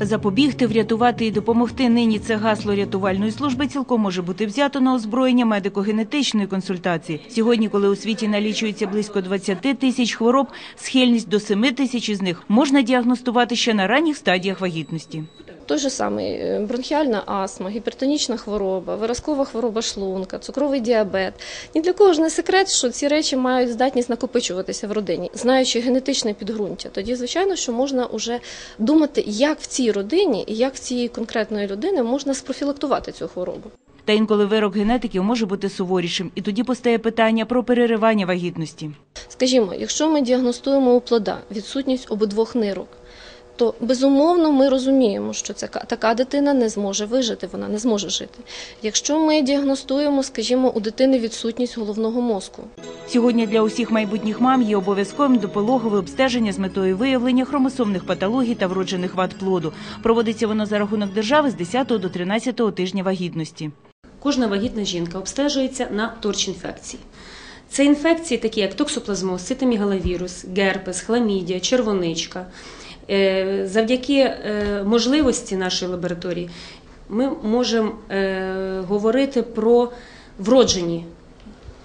Запобігти, врятувати і допомогти нині це гасло рятувальної служби цілком може бути взято на озброєння медико-генетичної консультації. Сьогодні, коли у світі налічується близько 20 тисяч хвороб, схильність до 7 тисяч із них можна діагностувати ще на ранніх стадіях вагітності. Той же самий е, бронхіальна астма, гіпертонічна хвороба, виразкова хвороба шлунка, цукровий діабет. Ні для кого ж не секрет, що ці речі мають здатність накопичуватися в родині, знаючи генетичне підґрунтя. Тоді, звичайно, що можна вже думати, як в цій родині і як в цієї конкретної людини можна спрофілактувати цю хворобу. Та інколи вирок генетиків може бути суворішим, і тоді постає питання про переривання вагітності. Скажімо, якщо ми діагностуємо у плода відсутність обидвох нирок, то безумовно ми розуміємо, що ця така дитина не зможе вижити, вона не зможе жити. Якщо ми діагностуємо, скажімо, у дитини відсутність головного мозку, Сьогодні для усіх майбутніх мам є обов'язковим допологове обстеження з метою виявлення хромосомних патологій та вроджених вад плоду. Проводиться воно за рахунок держави з 10 до 13 тижня вагітності. Кожна вагітна жінка обстежується на торч-інфекції. Це інфекції, такі як токсоплазмоз, цитомігаловірус, герпес, хламідія, червоничка. Е, Завдяки е, можливості нашої лабораторії ми можемо е, говорити про вроджені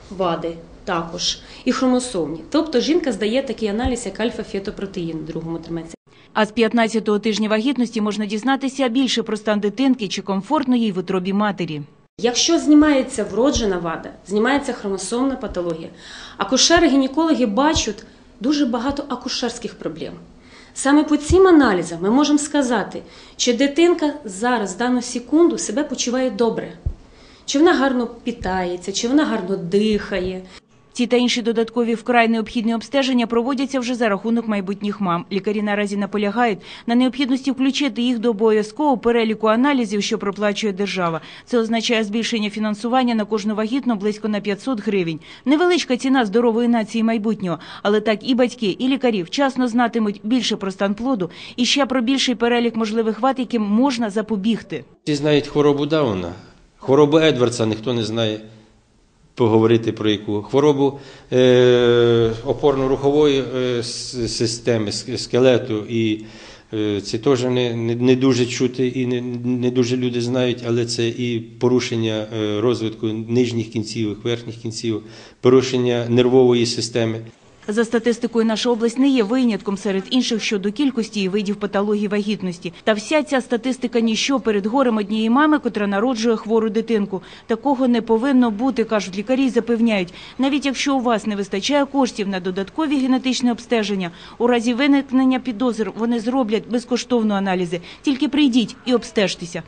вади також і хромосомні. Тобто жінка здає такий аналіз, як альфа-фетопротеїн у другому триместрі. А з 15-го тижня вагітності можна дізнатися більше про стан дитинки чи комфортно їй в утробі матері. Якщо знімається вроджена вада, знімається хромосомна патологія, акушери-гінекологи бачать дуже багато акушерських проблем. Саме по цим аналізам ми можемо сказати, чи дитинка зараз, дану секунду, себе почуває добре, чи вона гарно питається, чи вона гарно дихає. Ці та інші додаткові вкрай необхідні обстеження проводяться вже за рахунок майбутніх мам. Лікарі наразі наполягають на необхідності включити їх до обов'язкового переліку аналізів, що проплачує держава. Це означає збільшення фінансування на кожну вагітну близько на 500 гривень. Невеличка ціна здорової нації майбутнього, але так і батьки, і лікарі вчасно знатимуть більше про стан плоду і ще про більший перелік можливих вад, яким можна запобігти. Всі знають хворобу Дауна. Хворобу Едвардса ніхто не знає поговорити про яку. Хворобу е, опорно-рухової е, системи, ск- скелету. І це теж не, не, дуже чути і не, не дуже люди знають, але це і порушення е, розвитку нижніх кінцівок, верхніх кінцівок, порушення нервової системи. За статистикою, наша область не є винятком серед інших щодо кількості і видів патології вагітності. Та вся ця статистика ніщо перед горем однієї мами, котра народжує хвору дитинку. Такого не повинно бути, кажуть лікарі, запевняють. Навіть якщо у вас не вистачає коштів на додаткові генетичні обстеження, у разі виникнення підозр вони зроблять безкоштовно аналізи. Тільки прийдіть і обстежтеся.